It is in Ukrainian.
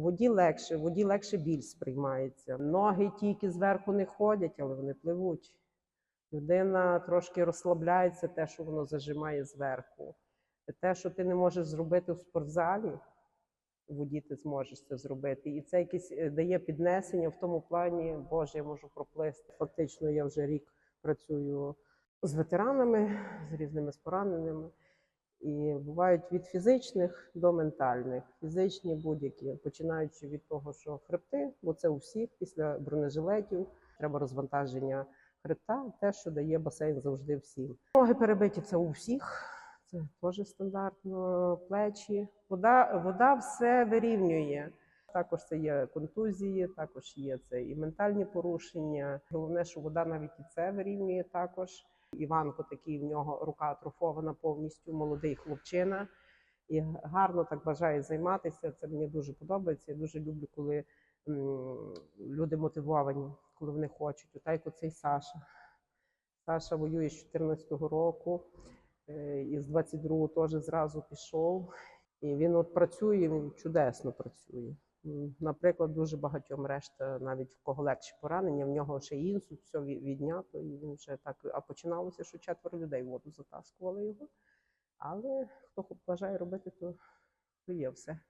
В воді легше, воді легше біль сприймається. Ноги тільки зверху не ходять, але вони пливуть. Людина трошки розслабляється, те, що воно зажимає зверху. Те, що ти не можеш зробити в спортзалі, у воді ти зможеш це зробити. І це якесь е, дає піднесення в тому плані, Боже, я можу проплисти. Фактично, я вже рік працюю з ветеранами, з різними пораненими. І бувають від фізичних до ментальних, фізичні будь-які, починаючи від того, що хребти, бо це у всіх після бронежилетів, треба розвантаження хребта, те, що дає басейн завжди всім. Ноги перебиті це у всіх, це теж стандартно, плечі. Вода, вода все вирівнює. Також це є контузії, також є це і ментальні порушення. Головне, що вода навіть і це вирівнює також. Іванко такий в нього рука атрофована повністю, молодий хлопчина. І гарно так бажає займатися. Це мені дуже подобається. Я дуже люблю, коли м, люди мотивовані, коли вони хочуть. Отак як оцей Саша. Саша воює з 14-го року, е, і з 22-го теж зразу пішов. І він от працює, він чудесно працює. Наприклад, дуже багатьом решта, навіть в кого легші поранення, в нього ще інсульт, все віднято, і він вже так. А починалося, що четверо людей воду затаскували його. Але хто бажає робити, то є все.